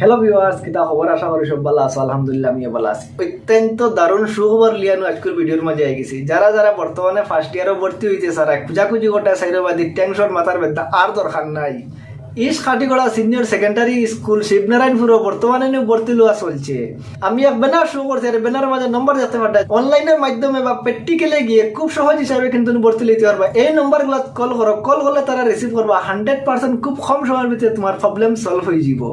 Hello viewers কিতা খবর আশা করি সব ভালো আছো, আলহামদুলিল্লাহ আমি ভালো আছি। অত্যন্ত দারুণ সুখবর লিয়ানো, আজকের ভিডিওর মাঝে আই গেছি। যারা যারা বর্তমানে ফার্স্ট ইয়ারও ভর্তি হইতে স্যার খুঁজাখুঁজি গোটা সাইরবাদী টেনশন, মাথার বেদা আর দরকার নাই। East Katigora senior secondary school Shibnarayanpur বর্তমানে নিয়ে ভর্তি লওয়া চলছে। আমি এক ব্যানার শুরু করছি, আর ব্যানারের মাঝে নম্বর দেখতে পাঠাই অনলাইনের মাধ্যমে বা প্র্যাকটিক্যালে গিয়ে খুব সহজ হিসাবে কিন্তু ভর্তি লইতে পারবা। এই নম্বরগুলো কল করো কল করলে তারা রিসিভ করবা। হান্ড্রেড পার্সেন্ট খুব কম সময়ের ভিতরে তোমার প্রবলেম সলভ হয়ে যাব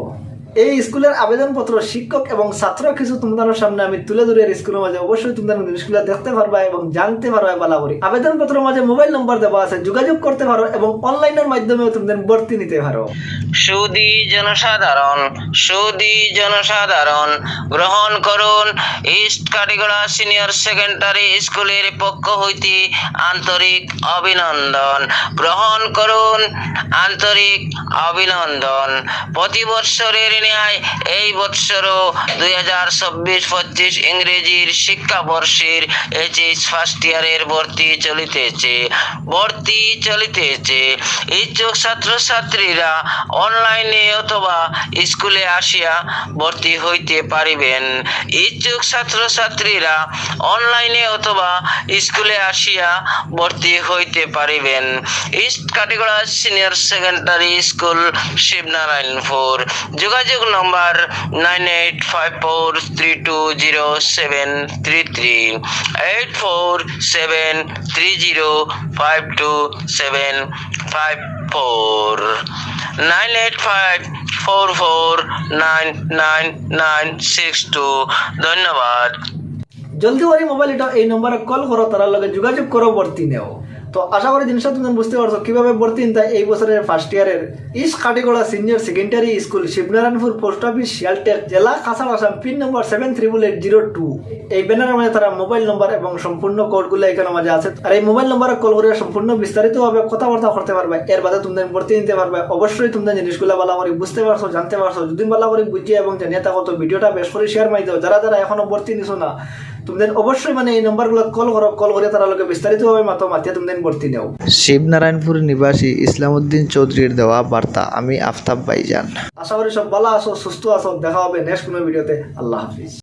এই স্কুলের আবেদনপত্র শিক্ষক এবং ছাত্র কিছু তোমাদের সামনে আমি তুলে ধরে স্কুলের মাঝে। অবশ্যই তোমাদের জিনিসগুলো দেখতে পারবা এবং জানতে পারবা ভালো করে আবেদনপত্রের মাঝে মোবাইল নম্বর দেওয়া আছে, যোগাযোগ করতে পারো এবং অনলাইনের মাধ্যমেও তোমাদের ভর্তি নিতে পারো। সুদী জনসাধারণ সুদী জনসাধারণ, গ্রহণ করুন ইস্ট কাটিগড়া সিনিয়র সেকেন্ডারি স্কুলের পক্ষ হইতে আন্তরিক অভিনন্দন। গ্রহণ করুন আন্তরিক অভিনন্দন। প্রতি ন্যায় এই বৎসরও দুই হাজার চব্বিশ পঁচিশ ইংরেজির শিক্ষাবর্ষের এইচএস ফার্স্ট ইয়ারের ভর্তি চলিতেছে। ভর্তি চলিতেছে। ইচ্ছুক ছাত্রছাত্রীরা অনলাইনে অথবা স্কুলে আসিয়া ভর্তি হইতে পারিবেন। ইচ্ছুক ছাত্রছাত্রীরা অনলাইনে অথবা স্কুলে আসিয়া ভর্তি হইতে পারিবেন। East Katigora senior secondary school Shibnarayanpur যোগাযোগ number nine eight five four three two zero seven three three eight four seven three zero five two seven five four nine eight five four four nine nine nine six two ধন্যবাদ। জলদি করে mobile এই নম্বরে call করো তার লগে যোগাযোগ করো, ভর্তি নেও। তো আশা করি জিনিসটা তুমি বুঝতে পারছ। কীভাবে ভর্তি হয়? এই বছরের ফার্স্ট ইয়ারের east Katigora senior secondary school Shibnarayanpur post office Sialtek জেলা Cachar Assam pin number seven triple eight zero two এই ব্যানারের মাঝে তারা মোবাইল নম্বর এবং সম্পূর্ণ কোডগুলো এখানে মাঝে আছে। আর এই মোবাইল নম্বরে কল করে সম্পূর্ণ বিস্তারিতভাবে কথাবার্তা করতে পারবে। এর বাদে তুমি ভর্তি নিতে পারবে, অবশ্যই তুমি জিনিসগুলো ভালো করে বুঝতে পারছ, জানতে পারছ, যদি ভালো করে বুঝিয়ে এবং জানিয়ে থাকো, তো ভিডিওটা বেশ করে শেয়ার মারি দাও। যারা যারা এখনও ভর্তি নিছো না তুমি অবশ্যই মানে এই নম্বরগুলো কল করো কল করে তারা লোকে বিস্তারিতভাবে মাতো মাতিয়ে তোমাদের ভর্তি নেও। শিবনারায়ণপুর নিবাসী ইসলামউদ্দিন চৌধুরীর দেওয়া বার্তা আমি আফতাব ভাইজান। আশা করি সব ভালো আসো সুস্থ আসো দেখা হবে নেক্সট কোনো ভিডিওতে আল্লাহ হাফিজ।